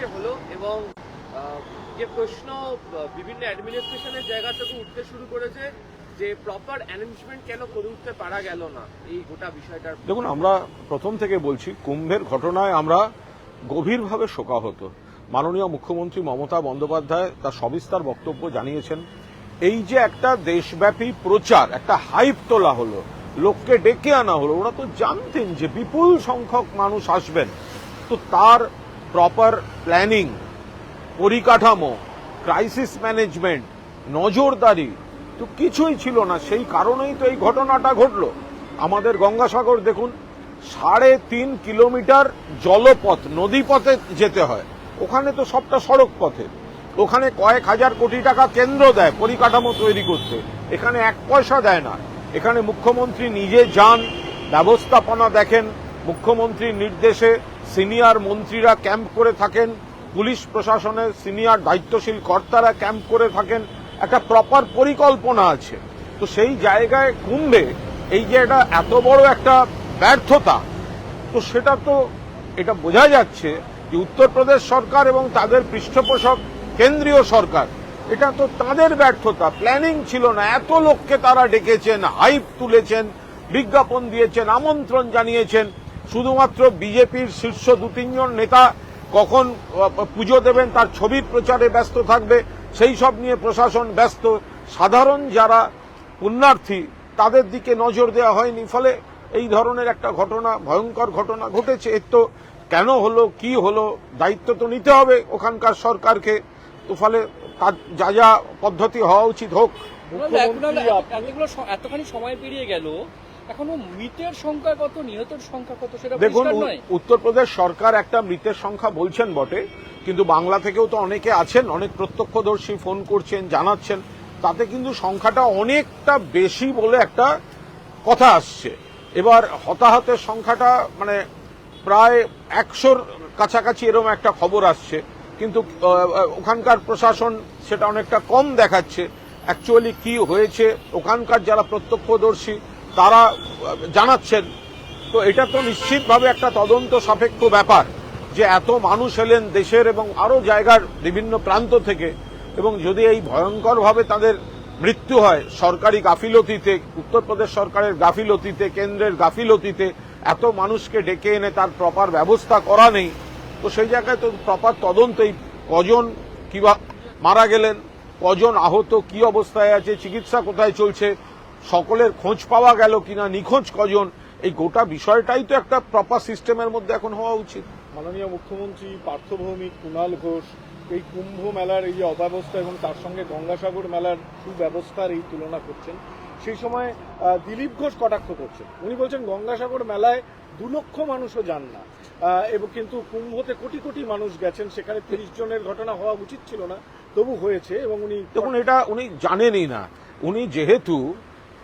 এসে হলো এবং যে প্রশ্ন বিভিন্ন অ্যাডমিনিস্ট্রেশনের জায়গা থেকে উঠতে শুরু করেছে যে প্রপার অ্যারেঞ্জমেন্ট কেন করে উঠতে পারা গেল না, এই গোটা বিষয়টার দেখুন, আমরা প্রথম থেকে বলছি, কুম্ভের ঘটনায় আমরা গভীরভাবে শোকাহত। মাননীয় মুখ্যমন্ত্রী মমতা বন্দ্যোপাধ্যায় তার সবিস্তার বক্তব্য জানিয়েছেন, এই যে একটা দেশব্যাপী প্রচার, একটা হাইপ তোলা হলো, লোককে ডেকে আনা হলো, ওরা তো জানতেন যে বিপুল সংখ্যক মানুষ আসবেন। তো তার প্রপার প্ল্যানিং পরিকাঠামো ক্রাইসিস ম্যানেজমেন্ট নজরদারি, তো কিছুই ছিল না। সেই কারণেই তো এই ঘটনাটা ঘটলো। আমাদের গঙ্গাসাগর দেখুন, সাড়ে তিন কিলোমিটার জলপথ, নদীপথে যেতে হয়। ওখানে তো সবটা সড়ক পথে। ওখানে কয়েক হাজার কোটি টাকা কেন্দ্র দেয় পরিকাঠামো তৈরি করতে। এখানে এক পয়সা দেয় না। এখানে মুখ্যমন্ত্রী নিজে যান, ব্যবস্থাপনা দেখেন, মুখ্যমন্ত্রীর নির্দেশে সিনিয়র মন্ত্রীরা ক্যাম্প করে থাকেন, পুলিশ প্রশাসনের সিনিয়র দায়িত্বশীল কর্তারা ক্যাম্প করে থাকেন, একটা প্রপার পরিকল্পনা আছে। তো সেই জায়গায় কুম্ভে এই যে এটা এত বড় একটা ব্যর্থতা, তো সেটা তো এটা বোঝা যাচ্ছে যে উত্তরপ্রদেশ সরকার এবং তাদের পৃষ্ঠপোষক কেন্দ্রীয় সরকার, এটা তো তাদের ব্যর্থতা প্ল্যানিং ছিল না, এত লোককে তারা ডেকেছেন হাইপ তুলেছেন, বিজ্ঞাপন দিয়েছেন, আমন্ত্রণ জানিয়েছেন শুধুমাত্র বিজেপির শীর্ষ দু তিনজন নেতা কখন পুজো দেবেন, তার ছবির প্রচারে ব্যস্ত থাকবে, সেই সব নিয়ে প্রশাসন ব্যস্ত। সাধারণ যারা পুণ্যার্থী, তাদের দিকে নজর দেওয়া হয়নি, ফলে এই ধরনের একটা ঘটনা, ভয়ঙ্কর ঘটনা ঘটেছে। এর তো কেন হলো, কি হলো, দায়িত্ব তো নিতে হবে ওখানকার সরকারকে। তো ফলে তার যা যা পদ্ধতি হওয়া উচিত হোক। এতখানি সময় পেরিয়ে গেল এখনও মৃতের সংখ্যা কত নিহতের সংখ্যা কত সেটা দেখুন উত্তরপ্রদেশ সরকার একটা মৃতের সংখ্যা বলছেন বটে কিন্তু বাংলা থেকেও তো অনেকে আছেন অনেক প্রত্যক্ষদর্শী ফোন করছেন জানাচ্ছেন তাতে কিন্তু সংখ্যাটা অনেকটা বেশি বলে একটা কথা আসছে। এবার হতাহতের সংখ্যাটা মানে প্রায় একশোর কাছাকাছি এরকম একটা খবর আসছে কিন্তু ওখানকার প্রশাসন সেটা অনেকটা কম দেখাচ্ছে। অ্যাকচুয়ালি কি হয়েছে? ওখানকার যারা প্রত্যক্ষদর্শী তারা জানাচ্ছেন। তো এটা তো নিশ্চিতভাবে একটা তদন্ত সাপেক্ষ ব্যাপার যে এত মানুষ এলেন দেশের এবং আরও জায়গার বিভিন্ন প্রান্ত থেকে এবং যদি এই ভয়ঙ্করভাবে তাদের মৃত্যু হয়, সরকারি গাফিলতিতে, উত্তরপ্রদেশ সরকারের গাফিলতিতে, কেন্দ্রের গাফিলতিতে এত মানুষকে ডেকে এনে তার প্রপার ব্যবস্থা করা নেই, তো সেই জায়গায় তো প্রপার তদন্তই কজন কিবা মারা গেলেন, কজন আহত, কি অবস্থায় আছে, চিকিৎসা কোথায় চলছে সকলের খোঁজ পাওয়া গেল কিনা নিখোঁজ কজন এই গোটা বিষয়টাই তো একটা প্রপার সিস্টেমের মধ্যে এখন হওয়া উচিত। মাননীয় মুখ্যমন্ত্রী পার্থভৌমিক কুণাল ঘোষ এই কুম্ভ মেলার এই যে অব্যবস্থা এবং তার সঙ্গে গঙ্গাসাগর মেলার সুব্যবস্থার এই তুলনা করছেন। সেই সময় দিলীপ ঘোষ কটাক্ষ করছেন। উনি বলছেন গঙ্গাসাগর মেলায় দু লক্ষ মানুষও যান না। এবং কিন্তু কুম্ভতে কোটি কোটি মানুষ গেছেন সেখানে তিরিশ জনের ঘটনা হওয়া উচিত ছিল না তবু হয়েছে এবং উনি দেখুন এটা উনি জানেনই না। উনি যেহেতু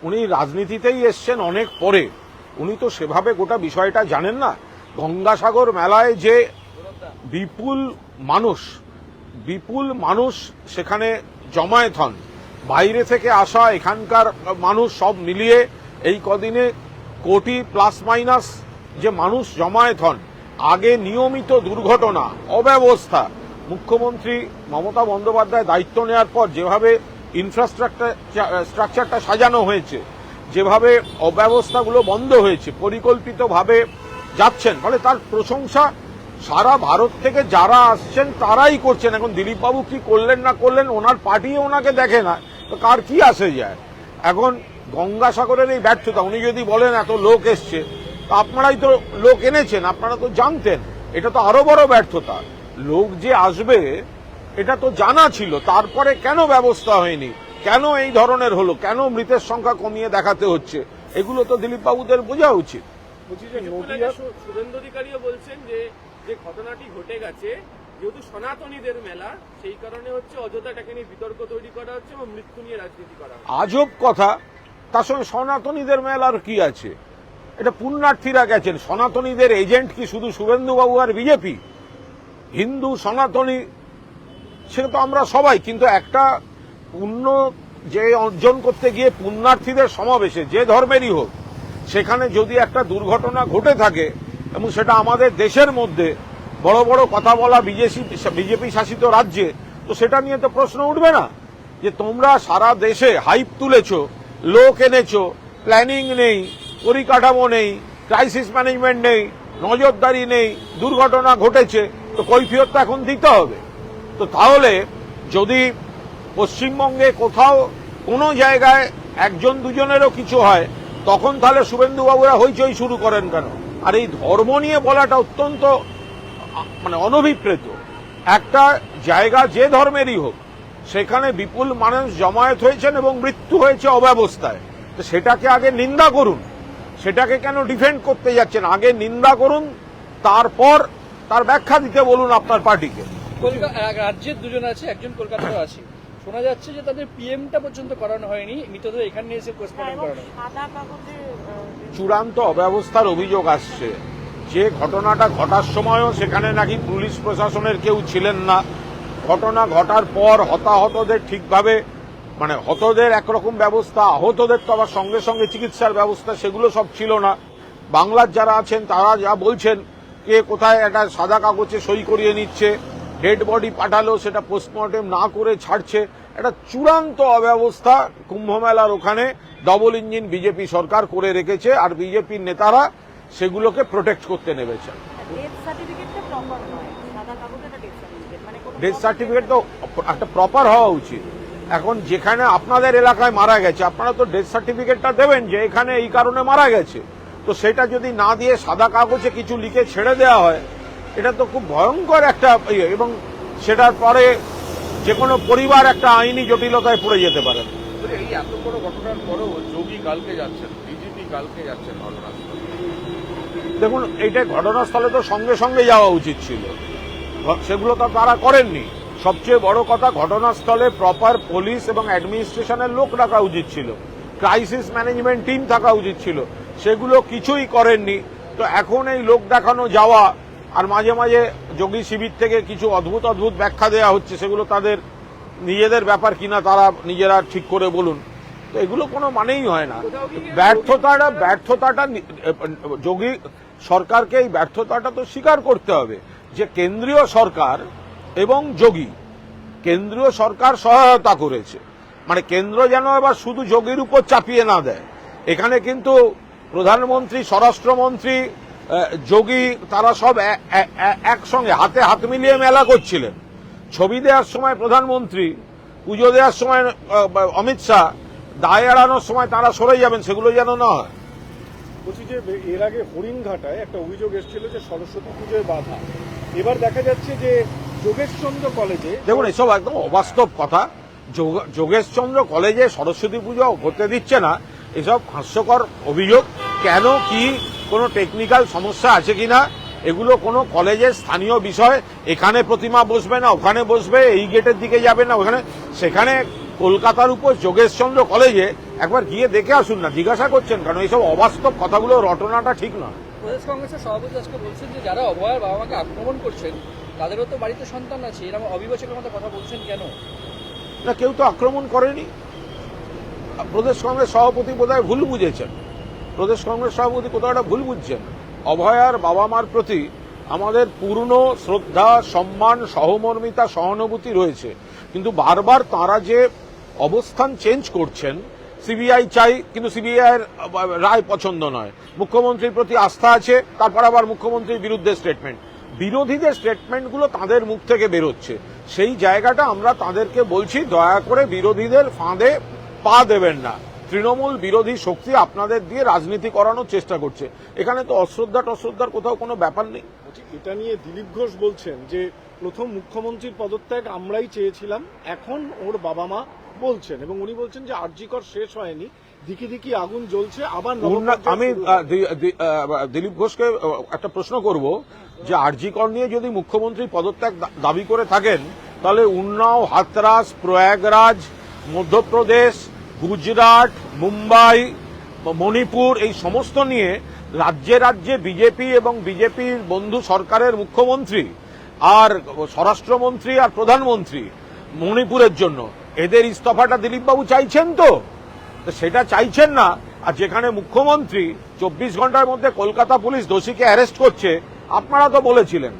উনি রাজনীতিতেই এসছেন অনেক পরে। উনি তো সেভাবে গোটা বিষয়টা জানেন না। গঙ্গাসাগর মেলায় যে বিপুল মানুষ বিপুল মানুষ সেখানে জমায়েত হন, বাইরে থেকে আসা এখানকার মানুষ সব মিলিয়ে এই কদিনে কোটি প্লাস মাইনাস যে মানুষ জমায়েত হন, আগে নিয়মিত দুর্ঘটনা, অব্যবস্থা। মুখ্যমন্ত্রী মমতা বন্দ্যোপাধ্যায় দায়িত্ব নেওয়ার পর যেভাবে ইনফ্রাস্ট্রাকচার স্ট্রাকচারটা সাজানো হয়েছে, যেভাবে অব্যবস্থাগুলো বন্ধ হয়েছে, পরিকল্পিতভাবে যাচ্ছেন, ফলে তার প্রশংসা সারা ভারত থেকে যারা আসছেন তারাই করছেন। এখন দিলীপবাবু কি করলেন না করলেন, ওনার পার্টি ওনাকে দেখে না, তো কার কি আসে যায়? এখন গঙ্গাসাগরের এই ব্যর্থতা, উনি যদি বলেন এত লোক এসছে, তো আপনারাই তো লোক এনেছেন, আপনারা তো জানতেন, এটা তো আরও বড় ব্যর্থতা। লোক যে আসবে এটা তো জানা ছিল তারপরে কেন ব্যবস্থা হয়নি? কেন এই ধরনের হলো? কেন মৃতের সংখ্যা কমিয়ে দেখাতে হচ্ছে? এগুলো তো দিলীপ বাবুদের বোঝা উচিত। বলছি যে কিছুক্ষণ নদিয়া আগে সু- শুভেন্দু অধিকারীও বলছেন যে যে ঘটনাটি ঘটে গেছে যেহেতু সনাতনীদের মেলা সেই কারণে হচ্ছে অযোধ্যাটাকে নিয়ে বিতর্ক তৈরি করা হচ্ছে এবং মৃত্যু নিয়ে রাজনীতি করা আজব কথা। তার সঙ্গে সনাতনীদের মেলার কি আছে? এটা পুণ্যার্থীরা গেছেন। সনাতনীদের এজেন্ট কি শুধু শুভেন্দুবাবু আর বিজেপি? হিন্দু সনাতনী সেটা তো আমরা সবাই, কিন্তু একটা পুণ্য যে অর্জন করতে গিয়ে পুণ্যার্থীদের সমাবেশে, যে ধর্মেরই হোক, সেখানে যদি একটা দুর্ঘটনা ঘটে থাকে, এবং সেটা আমাদের দেশের মধ্যে বড় বড় কথা বলা বিজেপি বিজেপি শাসিত রাজ্যে, তো সেটা নিয়ে তো প্রশ্ন উঠবে না। যে তোমরা সারা দেশে হাইপ তুলেছ, লোক এনেছো, প্ল্যানিং নেই, পরিকাঠামো নেই, ক্রাইসিস ম্যানেজমেন্ট নেই, নজরদারি নেই, দুর্ঘটনা ঘটেছে, তো কৈফিয়ত এখন দিতে হবে। তো তাহলে যদি পশ্চিমবঙ্গে কোথাও কোনো জায়গায় একজন দুজনেরও কিছু হয়, তখন তাহলে শুভেন্দুবাবুরা হইচই শুরু করেন কেন? আর এই ধর্ম নিয়ে বলাটা অত্যন্ত মানে অনভিপ্রেত। একটা জায়গা যে ধর্মেরই হোক, সেখানে বিপুল মানুষ জমায়েত হয়েছেন এবং মৃত্যু হয়েছে অব্যবস্থায়। তো সেটাকে আগে নিন্দা করুন। সেটাকে কেন ডিফেন্ড করতে যাচ্ছেন? আগে নিন্দা করুন, তারপর তার ব্যাখ্যা দিতে বলুন আপনার পার্টিকে। কলকাতা রাজ্যের দুজন আছে একজন কলকাতায় আছে। শোনা যাচ্ছে যে তাদের পিএমটা পর্যন্ত করানো হয়নি। মৃতদেহ এখানে এসে পোস্টমর্টম করানো হয়। সাদা কাগজে আহ, চূড়ান্ত অব্যবস্থার অভিযোগ আসছে। যে ঘটনাটা ঘটার সময়ও সেখানে নাকি পুলিশ প্রশাসনের কেউ ছিলেন না। ঘটনা ঘটার পর হতাহতদের ঠিকভাবে মানে হতদের একরকম ব্যবস্থা আহতদের তো আবার সঙ্গে সঙ্গে চিকিৎসার ব্যবস্থা সেগুলো সব ছিল না। বাংলার যারা আছেন তারা যা বলছেন কে কোথায় একটা সাদা কাগজে সই করিয়ে নিচ্ছে ডেড বডি পাঠালো সেটা পোস্টমর্টেম না করে ছাড়ছে। একটা চূড়ান্ত অব্যবস্থা কুম্ভমেলার ওখানে ডবল ইঞ্জিন বিজেপি সরকার করে রেখেছে আর বিজেপির নেতারা সেগুলোকে প্রোটেক্ট করতে নেমেছে। ডেথ সার্টিফিকেট মানে সার্টিফিকেট তো একটা প্রপার হওয়া উচিত। এখন যেখানে আপনাদের এলাকায় মারা গেছে আপনারা তো ডেথ সার্টিফিকেটটা দেবেন যে এখানে এই কারণে মারা গেছে। তো সেটা যদি না দিয়ে সাদা কাগজে কিছু লিখে ছেড়ে দেওয়া হয় এটা তো খুব ভয়ঙ্কর একটা ইয়ে এবং সেটার পরে যে কোনো পরিবার একটা আইনি জটিলতায় পড়ে যেতে পারে। এই এত বড় ঘটনার পরেও যোগী কালকে যাচ্ছেন বিজেপি কালকে যাচ্ছেন ঘটনাস্থলে? দেখুন এইটা ঘটনাস্থলে তো সঙ্গে সঙ্গে যাওয়া উচিত ছিল। সেগুলো তো তারা করেননি। সবচেয়ে বড় কথা ঘটনাস্থলে প্রপার পুলিশ এবং অ্যাডমিনিস্ট্রেশনের লোক রাখা উচিত ছিল। ক্রাইসিস ম্যানেজমেন্ট টিম থাকা উচিত ছিল। সেগুলো কিছুই করেননি। তো এখন এই লোক দেখানো যাওয়া আর মাঝে মাঝে যোগী শিবির থেকে কিছু অদ্ভুত অদ্ভুত ব্যাখ্যা দেওয়া হচ্ছে, সেগুলো তাদের নিজেদের ব্যাপার কিনা তারা নিজেরা ঠিক করে বলুন। তো এগুলো কোনো মানেই হয় না। ব্যর্থতাটা ব্যর্থতাটা যোগী সরকারকে এই ব্যর্থতাটা তো স্বীকার করতে হবে যে কেন্দ্রীয় সরকার এবং যোগী, কেন্দ্রীয় সরকার সহায়তা করেছে। মানে কেন্দ্র যেন এবার শুধু যোগীর উপর চাপিয়ে না দেয়। এখানে কিন্তু প্রধানমন্ত্রী, স্বরাষ্ট্রমন্ত্রী যোগী তারা সব একসঙ্গে হাতে হাত মিলিয়ে মেলা করছিলেন। ছবি দেওয়ার সময় প্রধানমন্ত্রী পুজো দেওয়ার সময় অমিত শাহ দায় এড়ানোর সময় তারা সরে যাবেন সেগুলো যেন না হয়। বলছি যে এর আগে হরিণঘাটায় একটা অভিযোগ এসেছিল যে সরস্বতী পুজোয় বাধা। এবার দেখা যাচ্ছে যে যোগেশচন্দ্র কলেজে দেখুন এসব একদম অবাস্তব কথা। যোগ- যোগেশচন্দ্র কলেজে সরস্বতী পুজো হতে দিচ্ছে না। এসব হাস্যকর অভিযোগ। কেন? কি? কোনো টেকনিক্যাল সমস্যা আছে কিনা? এগুলো কোনো কলেজের স্থানীয় বিষয়। এখানে প্রতিমা বসবে না ওখানে বসবে এই গেটের দিকে যাবে না ওখানে। সেখানে কলকাতার উপর যোগেশচন্দ্র কলেজে একবার গিয়ে দেখে আসুন না জিজ্ঞাসা করছেন কারণ এইসব অবাস্তব কথাগুলো রটনাটা ঠিক নয়। প্রদেশ কংগ্রেসের সভাপতি আজকে বলছেন যে যারা অভয়ের বাবা মাকে আক্রমণ করছেন তাদেরও তো বাড়িতে সন্তান আছে। এরকম অবিবেচকের মতো কথা বলছেন কেন? না কেউ তো আক্রমণ করেনি। প্রদেশ কংগ্রেস সভাপতি বোধহয় ভুল বুঝেছেন। প্রদেশ কংগ্রেস সভাপতি কোথাও একটা ভুল বুঝছেন। অভয়ার বাবা মার প্রতি আমাদের পূর্ণ শ্রদ্ধা, সম্মান, সহমর্মিতা, সহানুভূতি রয়েছে। কিন্তু বারবার তারা যে অবস্থান চেঞ্জ করছেন, সিবিআই চাই, কিন্তু সিবিআই এর রায় পছন্দ নয়। মুখ্যমন্ত্রীর প্রতি আস্থা আছে, তারপর আবার মুখ্যমন্ত্রীর বিরুদ্ধে স্টেটমেন্ট বিরোধীদের স্টেটমেন্টগুলো তাদের মুখ থেকে বেরোচ্ছে। সেই জায়গাটা আমরা তাদেরকে বলছি, দয়া করে বিরোধীদের ফাঁদে পা দেবেন না। তৃণমূল বিরোধী শক্তি আপনাদের দিয়ে রাজনীতি করানোর চেষ্টা করছে। এখানে তো অশ্রদ্ধা টশ্রদ্ধার কোথাও কোনো ব্যাপার নেই। এটা নিয়ে দিলীপ ঘোষ বলছেন যে প্রথম মুখ্যমন্ত্রীর পদত্যাগ আমরাই চেয়েছিলাম এখন ওর বাবা মা বলছেন এবং উনি বলছেন যে আরজিকর শেষ হয়নি দিকি দিকি আগুন জ্বলছে আবার আমি দিলীপ ঘোষকে একটা প্রশ্ন করব যে আরজিকর নিয়ে যদি মুখ্যমন্ত্রী পদত্যাগ দাবি করে থাকেন তাহলে উন্নাও হাতরাস প্রয়াগরাজ মধ্যপ্রদেশ, গুজরাট, মুম্বাই, মণিপুর এই সমস্ত নিয়ে রাজ্যে রাজ্যে বিজেপি এবং বিজেপির বন্ধু সরকারের মুখ্যমন্ত্রী আর স্বরাষ্ট্রমন্ত্রী আর প্রধানমন্ত্রী মণিপুরের জন্য। এদের ইস্তফাটা দিলীপবাবু চাইছেন তো? সেটা চাইছেন না। আর যেখানে মুখ্যমন্ত্রী চব্বিশ ঘণ্টার মধ্যে কলকাতা পুলিশ দোষীকে অ্যারেস্ট করছে, আপনারা তো বলেছিলেন।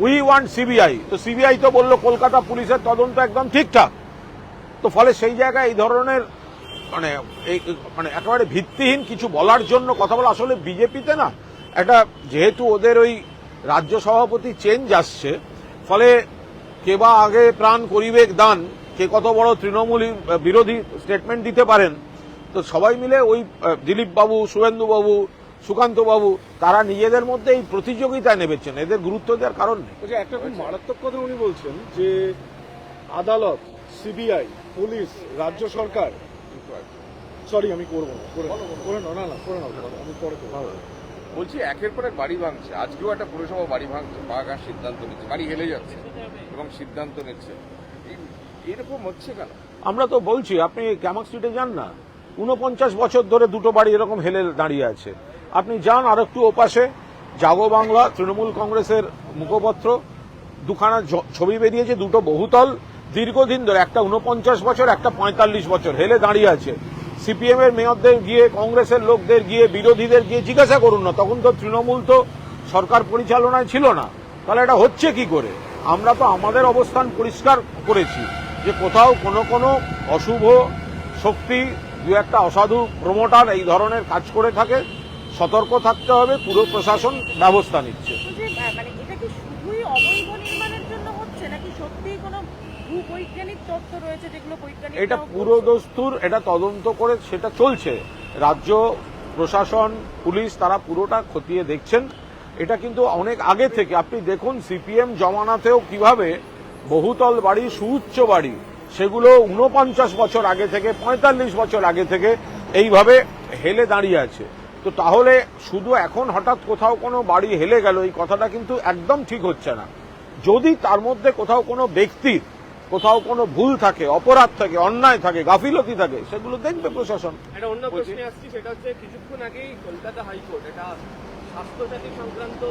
We want CBI. তো সিবিআই তো বলল, কলকাতা পুলিশের তদন্ত একদম ঠিকঠাক। তো ফলে সেই জায়গায় এই ধরনের মানে এই মানে একেবারে ভিত্তিহীন কিছু বলার জন্য কথা বলা আসলে বিজেপিতে না, একটা যেহেতু ওদের ওই রাজ্য সভাপতি চেঞ্জ আসছে, ফলে কে বা আগে প্রাণ করিবেক দান, কে কত বড় তৃণমূল বিরোধী স্টেটমেন্ট দিতে পারেন, তো সবাই মিলে ওই দিলীপ বাবু শুভেন্দু বাবু সুকান্ত বাবু তারা নিজেদের মধ্যে এই প্রতিযোগিতায় নেমেছেন, এদের গুরুত্ব দেওয়ার কারণ নেই। একটা খুব মারাত্মক কথা উনি বলছেন যে আদালত, সিবিআই পুলিশ রাজ্য সরকার? সরি আমি করব না করে না না করে নাও আমি পরে করব। বলছি একের পর এক বাড়ি ভাঙছে। আজকেও একটা পুরসভা বাড়ি ভাঙছে ভাঙার সিদ্ধান্ত নিচ্ছে বাড়ি হেলে যাচ্ছে এবং সিদ্ধান্ত নিচ্ছে। এরকম হচ্ছে কেন? আমরা তো বলছি আপনি ক্যামাক স্ট্রিটে যান না। উনপঞ্চাশ বছর ধরে দুটো বাড়ি এরকম হেলে দাঁড়িয়ে আছে। আপনি যান আর একটু ওপাশে জাগো বাংলা তৃণমূল কংগ্রেসের মুখপত্র। দুখানা ছবি বেরিয়েছে দুটো বহুতল। দীর্ঘদিন ধরে, একটা উনপঞ্চাশ বছর, একটা পঁয়তাল্লিশ বছর, হেলে দাঁড়িয়ে আছে। সিপিএম এর মেয়রদের গিয়ে, কংগ্রেসের লোকদের গিয়ে, বিরোধীদের গিয়ে জিজ্ঞাসা করুন না, তখন তো তৃণমূল তো সরকার পরিচালনায় ছিল না। তাহলে এটা হচ্ছে কি করে? আমরা তো আমাদের অবস্থান পরিষ্কার করেছি যে কোথাও কোনো কোনো অশুভ শক্তি, দু একটা অসাধু প্রমোটার এই ধরনের কাজ করে থাকে, সতর্ক থাকতে হবে, পুরো প্রশাসন ব্যবস্থা নিচ্ছে। মানে এটা কি শুধুই অবৈধ নির্মাণের জন্য হচ্ছে, নাকি সত্যিই কোনো ভূবৈজ্ঞানিক তত্ত্ব রয়েছে যেগুলো বৈজ্ঞানিক এটা পুরো দস্তুর এটা তদন্ত করে সেটা চলছে। রাজ্য প্রশাসন পুলিশ তারা পুরোটা খতিয়ে দেখছেন। এটা কিন্তু অনেক আগে থেকে আপনি দেখুন সিপিএম জমানাতেও কীভাবে বহুতল বাড়ি সুউচ্চ বাড়ি সেগুলো উনপঞ্চাশ বছর আগে থেকে পঁয়তাল্লিশ বছর আগে থেকে এইভাবে হেলে দাঁড়িয়ে আছে। তো তাহলে শুধু এখন হঠাৎ কোথাও কোনো বাড়ি হেলে গেল এই কথাটা কিন্তু একদম ঠিক হচ্ছে না। যদি তার মধ্যে কোথাও কোনো ব্যক্তির কোথাও কোনো ভুল থাকে অপরাধ থাকে অন্যায় থাকে গাফিলতি থাকে সেগুলো দেখবে প্রশাসন। একটা অন্য প্রশ্নে আসছি সেটা হচ্ছে কিছুক্ষণ আগেই কলকাতা হাইকোর্ট এটা স্বাস্থ্যসাথী সংক্রান্ত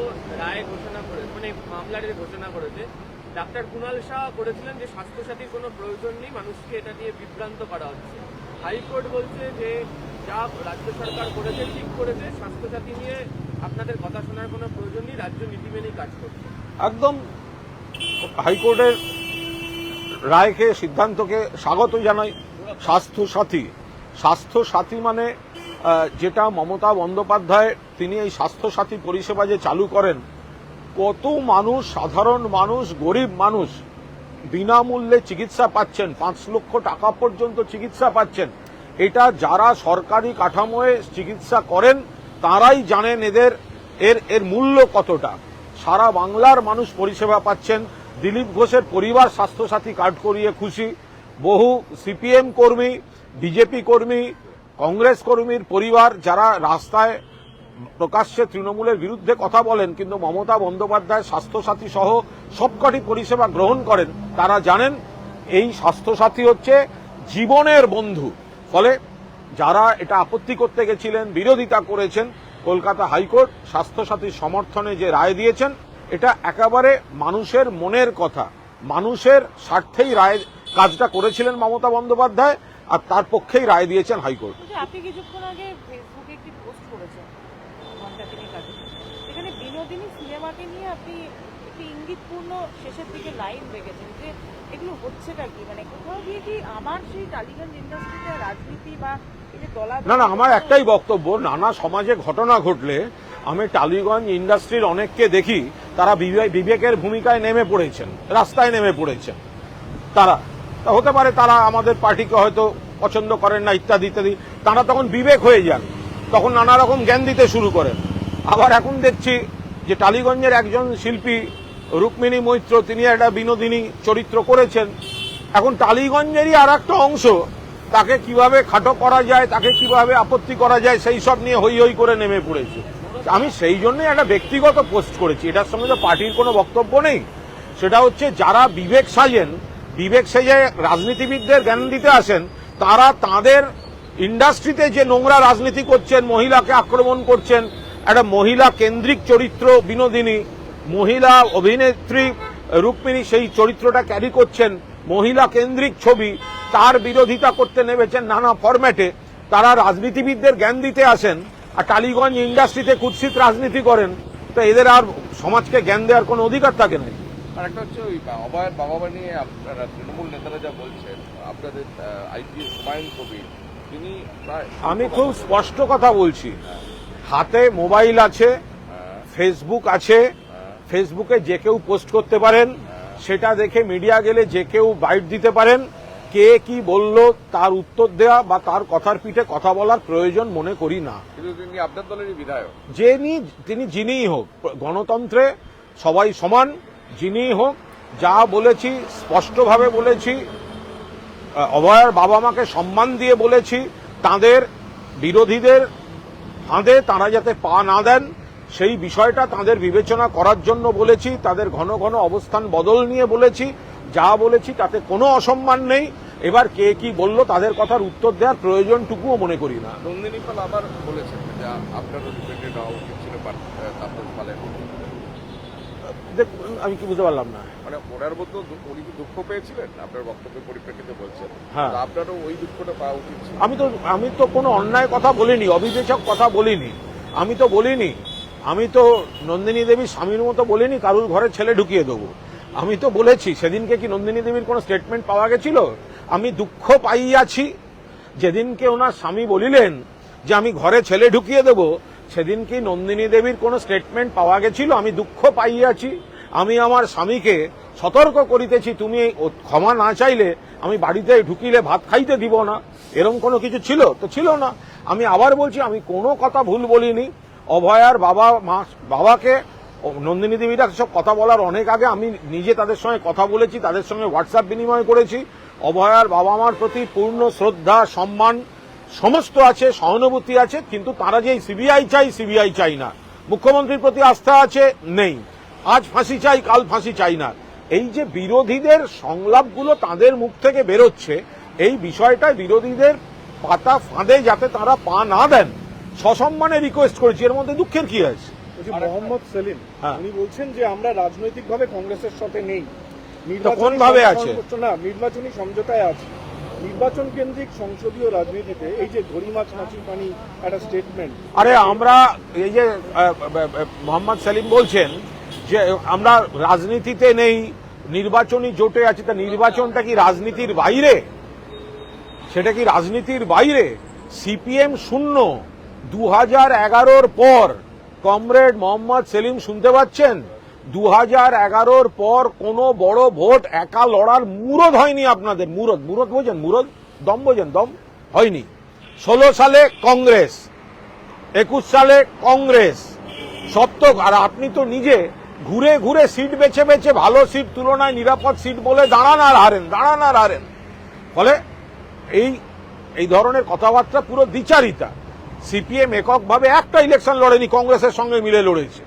রায় ঘোষণা করে মানে মামলার ঘোষণা করেছে ডাক্তার কুণাল শাহ করেছিলেন যে স্বাস্থ্যসাথীর কোনো প্রয়োজন নেই মানুষকে এটা নিয়ে বিভ্রান্ত করা হচ্ছে। হাইকোর্ট বলছে যে যা রাজ্য সরকার করেছে ঠিক করেছে স্বাস্থ্যসাথী নিয়ে আপনাদের কথা শোনার কোনো প্রয়োজন নেই রাজ্য নীতি মেনেই কাজ করছে। একদম হাইকোর্টের রায়কে সিদ্ধান্তকে স্বাগত জানাই স্বাস্থ্য সাথী। স্বাস্থ্য সাথী মানে যেটা মমতা বন্দ্যোপাধ্যায়, তিনি এই স্বাস্থ্য সাথী পরিষেবা যে চালু করেন, কত মানুষ, সাধারণ মানুষ, গরিব মানুষ বিনামূল্যে চিকিৎসা পাচ্ছেন, পাঁচ লক্ষ টাকা পর্যন্ত চিকিৎসা পাচ্ছেন। এটা যারা সরকারি কাঠামোয় চিকিৎসা করেন, তারাই জানেন এদের, এর এর মূল্য কতটা। সারা বাংলার মানুষ পরিষেবা পাচ্ছেন দিলীপ ঘোষের পরিবার স্বাস্থ্যসাথী কার্ড করিয়ে খুশি। বহু সিপিএম কর্মী, বিজেপি কর্মী, কংগ্রেস কর্মীর পরিবার যারা রাস্তায় প্রকাশ্যে তৃণমূলের বিরুদ্ধে কথা বলেন, কিন্তু মমতা বন্দ্যোপাধ্যায় স্বাস্থ্যসাথী সহ সবকটি পরিষেবা গ্রহণ করেন, তারা জানেন এই স্বাস্থ্যসাথী হচ্ছে জীবনের বন্ধু। ফলে যারা এটা আপত্তি করতে গেছিলেন, বিরোধিতা করেছেন, কলকাতা হাইকোর্ট স্বাস্থ্যসাথীর সমর্থনে যে রায় দিয়েছেন এটা একেবারে মানুষের মনের কথা। মানুষের স্বার্থেই রায় কাজটা করেছিলেন মমতা বন্দ্যোপাধ্যায় আর তার পক্ষেই রায় দিয়েছেন হাইকোর্ট। বলছি, আপনি কিছুক্ষণ আগে ফেসবুকে একটি পোস্ট করেছেন ঘণ্টা তিনেক আগে। এখানে বিনোদিনী সিনেমাকে নিয়ে আপনি একটি ইঙ্গিতপূর্ণ শেষের দিকে লাইন রেখেছেন যে এগুলো হচ্ছেটা কি? মানে কোথাও গিয়ে কি আমার সেই টালিগঞ্জ ইন্ডাস্ট্রিতে রাজনীতি বা এই যে দলা না না আমার একটাই বক্তব্য নানা সমাজে ঘটনা ঘটলে আমি টালিগঞ্জ ইন্ডাস্ট্রির অনেককে দেখি, তারা বিবেকের ভূমিকায় নেমে পড়েছেন, রাস্তায় নেমে পড়েছেন। তারা হতে পারে তারা আমাদের পার্টিকে হয়তো পছন্দ করেন না, ইত্যাদি ইত্যাদি। তারা তখন বিবেক হয়ে যান, তখন নানা রকম জ্ঞান দিতে শুরু করেন। আবার এখন দেখছি যে টালিগঞ্জের একজন শিল্পী, রুক্মিণী মৈত্র, তিনি একটা বিনোদিনী চরিত্র করেছেন। এখন টালিগঞ্জেরই আর একটা অংশ, তাকে কীভাবে খাটো করা যায়, তাকে কীভাবে আপত্তি করা যায়, সেই সব নিয়ে হই হই করে নেমে পড়েছে। আমি সেই জন্যই একটা ব্যক্তিগত পোস্ট করেছি। এটার সঙ্গে তো পার্টির কোনো বক্তব্য নেই। সেটা হচ্ছে, যারা বিবেক সাজেন, বিবেক সেজে রাজনীতিবিদদের জ্ঞান দিতে আসেন, তারা তাদের ইন্ডাস্ট্রিতে যে নোংরা রাজনীতি করছেন, মহিলাকে আক্রমণ করছেন, একটা মহিলা কেন্দ্রিক চরিত্র বিনোদিনী, মহিলা অভিনেত্রী রুক্মিণী সেই চরিত্রটা ক্যারি করছেন, মহিলা কেন্দ্রিক ছবি, তার বিরোধিতা করতে নেমেছেন নানা ফরম্যাটে তারা রাজনীতিবিদদের জ্ঞান দিতে আসেন আর টালিগঞ্জ ইন্ডাস্ট্রিতে কুৎসিত রাজনীতি করেন তো এদের আর সমাজকে জ্ঞান দেওয়ার কোনো অধিকার থাকে না আর একটা হচ্ছে ওই অভয়ের বাবা মা নিয়ে আপনারা তৃণমূল নেতারা যা বলছেন আপনাদের আইপিএস হুমায়ুন কবির তিনি প্রায় আমি খুব স্পষ্ট কথা বলছি। হাতে মোবাইল আছে হ্যাঁ, ফেসবুক আছে ফেসবুকে যে কেউ পোস্ট করতে পারেন সেটা দেখে মিডিয়া গেলে যে কেউ বাইট দিতে পারেন কে কি বলল তার উত্তর দেওয়া বা তার কথার পিঠে কথা বলার প্রয়োজন মনে করি না। কিন্তু তিনি আপনার দলেরই বিধায়ক। যিনি তিনি যিনিই হোক গণতন্ত্রে সবাই সমান যিনিই হোক যা বলেছি স্পষ্টভাবে বলেছি অভয়ার বাবা মাকে সম্মান দিয়ে বলেছি তাদের বিরোধীদের ফাঁদে তারা যাতে পা না দেন সেই বিষয়টা তাদের বিবেচনা করার জন্য বলেছি তাদের ঘন ঘন অবস্থান বদল নিয়ে বলেছি যা বলেছি তাতে কোনো অসম্মান নেই। এবার কে কি বলল তাদের কথার উত্তর দেওয়ার প্রয়োজনটুকুও মনে করি না। নন্দিনী পাল আবার বলেছেন যে আপনারও ডিপেন্ডেন্ট হওয়া উচিত ছিল দেখুন, আমি কি বুঝতে পারলাম না। মানে ওনার মধ্যে উনি কি দুঃখ পেয়েছিলেন? আপনার বক্তব্যের পরিপ্রেক্ষিতে বলছেন। হ্যাঁ। আপনারও ওই দুঃখটা পাওয়া উচিত আমি তো আমি তো কোনো অন্যায় কথা বলিনি অবিবেচক কথা বলিনি। আমি তো বলিনি আমি তো নন্দিনী দেবীর স্বামীর মতো বলিনি কারুর ঘরে ছেলে ঢুকিয়ে দেবো। আমি তো বলেছি, সেদিনকে কি নন্দিনী দেবীর কোনো স্টেটমেন্ট পাওয়া গেছিল? আমি দুঃখ পাইয়াছি। যেদিনকে ওনার স্বামী বলিলেন যে আমি ঘরে ছেলে ঢুকিয়ে দেব সেদিন কি নন্দিনী দেবীর কোনো স্টেটমেন্ট পাওয়া গেছিল, আমি দুঃখ পাইয়াছি। আমি আমার স্বামীকে সতর্ক করিতেছি, তুমি ক্ষমা না চাইলে আমি বাড়িতে ঢুকিলে ভাত খাইতে দিব না। এরকম কোনো কিছু ছিল? তো ছিল না। আমি আবার বলছি, আমি কোনো কথা ভুল বলিনি। অভয়ার বাবা মা, বাবাকে নন্দিনী দেবীরা সব কথা বলার অনেক আগে আমি নিজে তাদের সঙ্গে কথা বলেছি, তাদের সঙ্গে হোয়াটসঅ্যাপ বিনিময় করেছি। অভয়ার বাবা মার প্রতি পূর্ণ শ্রদ্ধা, সম্মান, সমস্ত আছে, সহানুভূতি আছে, কিন্তু তারা যে সিবিআই চাই সিবিআই চাই না। মুখ্যমন্ত্রীর প্রতি আস্থা আছে, নেই। আজ ফাঁসি চাই, কাল ফাঁসি চাই না। এই যে বিরোধীদের সংলাপগুলো তাদের মুখ থেকে বেরোচ্ছে, এই বিষয়টা বিরোধীদের পাতা ফাঁদে যাতে তারা পা না দেন, সসম্মানে রিকোয়েস্ট করেছি। এর মধ্যে দুঃখের কি আছে? মোহাম্মদ সেলিম হ্যাঁ। উনি বলছেন যে আমরা রাজনৈতিকভাবে কংগ্রেসের সাথে নেই। কোন ভাবে আছে? না নির্বাচনী সমঝোতায় আছে। নির্বাচন কেন্দ্রিক সংসদীয় রাজনীতিতে এই যে ধরি মাছ পানি একটা স্টেটমেন্ট আরে আমরা এই যে মোহাম্মদ সেলিম বলছেন যে আমরা রাজনীতিতে নেই নির্বাচনী জোটে আছি তা নির্বাচনটা কি রাজনীতির বাইরে? সেটা কি রাজনীতির বাইরে? সিপিএম শূন্য দু হাজার এগারোর পর কমরেড মোহাম্মদ সেলিম শুনতে পাচ্ছেন? দু হাজার এগারোর পর কোনো বড় ভোট একা লড়ার মুরদ হয়নি আপনাদের। মুরদ মুরদ বোঝেন, মুরদ? দম বোঝেন, দম? হয়নি। ষোলো সালে কংগ্রেস, একুশ সালে কংগ্রেস, সপ্তক, আর আপনি তো নিজে ঘুরে ঘুরে সিট বেছে বেছে ভালো সিট, তুলনায় নিরাপদ সিট বলে দাঁড়ান আর হারেন, দাঁড়ান আর হারেন। ফলে এই এই ধরনের কথাবার্তা পুরো দ্বিচারিতা। সিপিএম এককভাবে একটা ইলেকশন লড়েনি কংগ্রেসের সঙ্গে মিলে লড়েছে।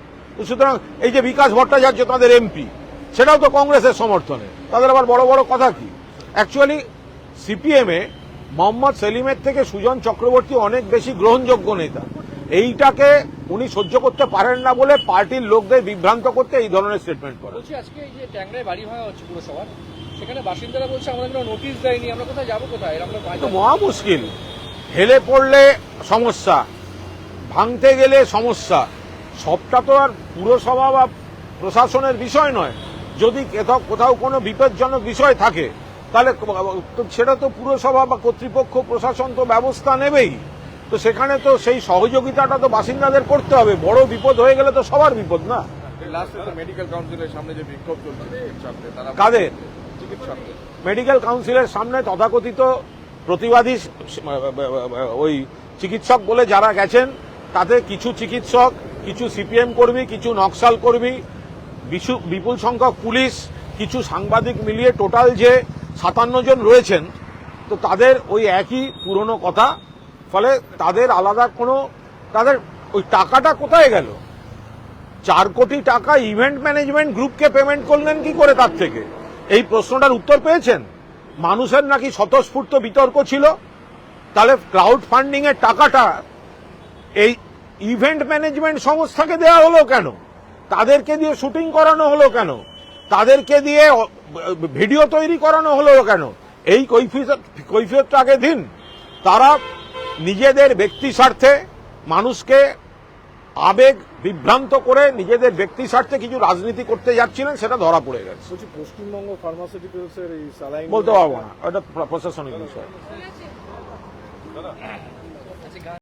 সুতরাং এই যে বিকাশ ভট্টাচার্য তাদের এমপি সেটাও তো কংগ্রেসের সমর্থনে। তাদের আবার বড় বড় কথা কি? অ্যাকচুয়ালি সিপিএমে মোহাম্মদ সেলিমের থেকে সুজন চক্রবর্তী অনেক বেশি গ্রহণযোগ্য নেতা। এইটাকে উনি সহ্য করতে পারেন না বলে পার্টির লোকদের বিভ্রান্ত করতে এই ধরনের স্টেটমেন্ট বলছি আজকে এই যে ট্যাংরায় বাড়ি ভাঙা হচ্ছে পুরসভার সেখানে বাসিন্দারা বলছে আমাদের কোনো নোটিশ দেয়নি আমরা কোথায় যাব কোথায়? আমরা মহা মুশকিল। হেলে পড়লে সমস্যা ভাঙতে গেলে সমস্যা। সবটা তো আর পুরসভা বা প্রশাসনের বিষয় নয়। যদি কোথাও কোথাও কোনো বিপজ্জনক বিষয় থাকে তাহলে সেটা তো পুরসভা বা কর্তৃপক্ষ প্রশাসন তো ব্যবস্থা নেবেই। তো সেখানে তো সেই সহযোগিতাটা তো বাসিন্দাদের করতে হবে। বড় বিপদ হয়ে গেলে তো সবার বিপদ না? মেডিকেল কাউন্সিলের সামনে যে বিক্ষোভ চলছে কাদের? মেডিকেল কাউন্সিলের সামনে তথাকথিত প্রতিবাদী ওই চিকিৎসক বলে যারা গেছেন, তাতে কিছু চিকিৎসক, কিছু সিপিএম কর্মী, কিছু নকশাল কর্মী বিপুল সংখ্যক পুলিশ, কিছু সাংবাদিক মিলিয়ে টোটাল যে সাতান্ন জন রয়েছেন, তো তাদের ওই একই পুরনো কথা, ফলে তাদের আলাদা কোনো, তাদের ওই টাকাটা কোথায় গেল? চার কোটি টাকা ইভেন্ট ম্যানেজমেন্ট গ্রুপকে পেমেন্ট করলেন কি করে তার থেকে? এই প্রশ্নটার উত্তর পেয়েছেন? মানুষের নাকি স্বতঃস্ফূর্ত বিতর্ক ছিল? তাহলে ক্রাউড ফান্ডিং এর টাকাটা এই ইভেন্ট ম্যানেজমেন্ট সংস্থাকে দেওয়া হলো কেন? তাদেরকে দিয়ে শুটিং করানো হলো কেন? তাদেরকে দিয়ে ভিডিও তৈরি করানো হলো কেন? এই কৈফিয়ত, কৈফিয়তটা আগে দিন। তারা নিজেদের ব্যক্তি স্বার্থে মানুষকে আবেগ বিভ্রান্ত করে নিজেদের ব্যক্তি স্বার্থে কিছু রাজনীতি করতে যাচ্ছিলেন সেটা ধরা পড়ে গেছে। পশ্চিমবঙ্গ ফার্মাসিউটিক্যালসের এই স্যালাইন বলতে পারব না এটা প্রশাসনিক বিষয়।